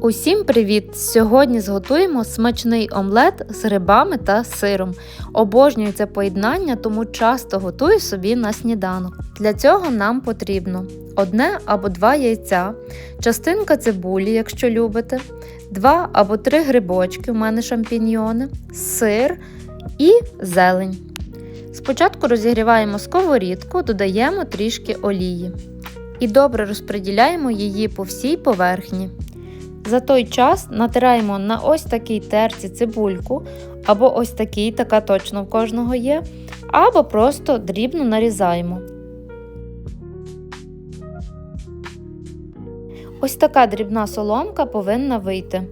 Усім привіт! Сьогодні зготуємо смачний омлет з грибами та сиром. Обожнюю це поєднання, тому часто готую собі на сніданок. Для цього нам потрібно одне або два яйця, частинка цибулі, якщо любите, два або три грибочки, у мене шампіньйони, сир і зелень. Спочатку розігріваємо сковорідку, додаємо трішки олії і добре розподіляємо її по всій поверхні. За той час натираємо на ось такій терці цибульку, або ось такій, така точно в кожного є, або просто дрібно нарізаємо. Ось така дрібна соломка повинна вийти.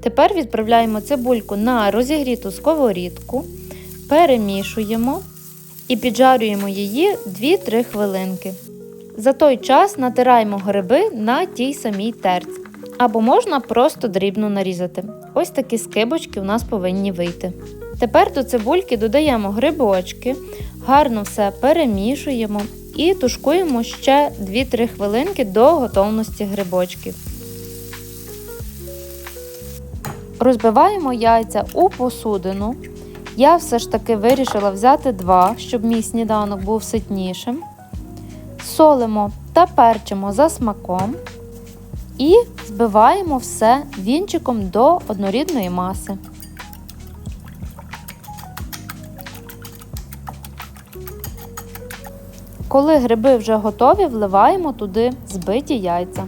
Тепер відправляємо цибульку на розігріту сковорідку, перемішуємо і піджарюємо її 2-3 хвилинки. За той час натираємо гриби на тій самій терці. Або можна просто дрібно нарізати. Ось такі скибочки у нас повинні вийти. Тепер до цибульки додаємо грибочки, гарно все перемішуємо і тушкуємо ще 2-3 хвилинки до готовності грибочків. Розбиваємо яйця у посудину. Я все ж таки вирішила взяти два, щоб мій сніданок був ситнішим солимо та перчимо за смаком і збиваємо все вінчиком до однорідної маси. Коли гриби вже готові, вливаємо туди збиті яйця.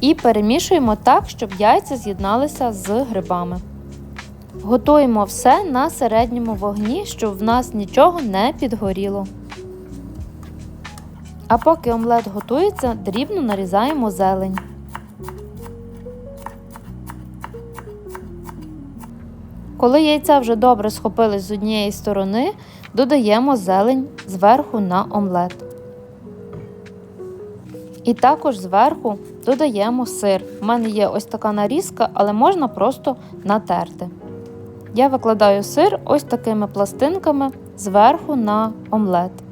І перемішуємо так, щоб яйця з'єдналися з грибами. Готуємо все на середньому вогні, щоб в нас нічого не підгоріло. А поки омлет готується, дрібно нарізаємо зелень. Коли яйця вже добре схопились з однієї сторони, додаємо зелень зверху на омлет. І також зверху додаємо сир. У мене є ось така нарізка, але можна просто натерти. Я викладаю сир ось такими пластинками зверху на омлет.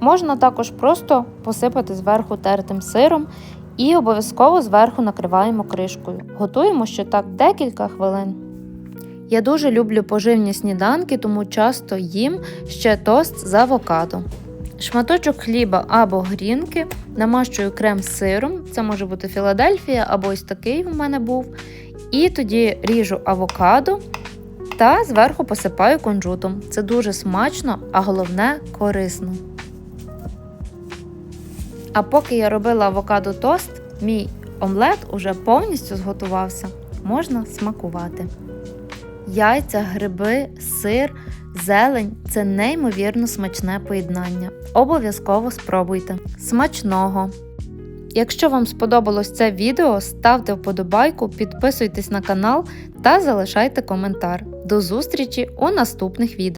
Можна також просто посипати зверху тертим сиром і обов'язково зверху накриваємо кришкою. Готуємо ще так декілька хвилин. Я дуже люблю поживні сніданки, тому часто їм ще тост з авокадо. Шматочок хліба або грінки, намащую крем сиром, це може бути Філадельфія або ось такий в мене був. І тоді ріжу авокадо та зверху посипаю кунжутом. Це дуже смачно, а головне корисно. А поки я робила авокадо тост, мій омлет уже повністю зготувався. Можна смакувати. Яйця, гриби, сир, зелень це неймовірно смачне поєднання. Обов'язково спробуйте. Смачного! Якщо вам сподобалось це відео, ставте вподобайку, підписуйтесь на канал та залишайте коментар. До зустрічі у наступних відео.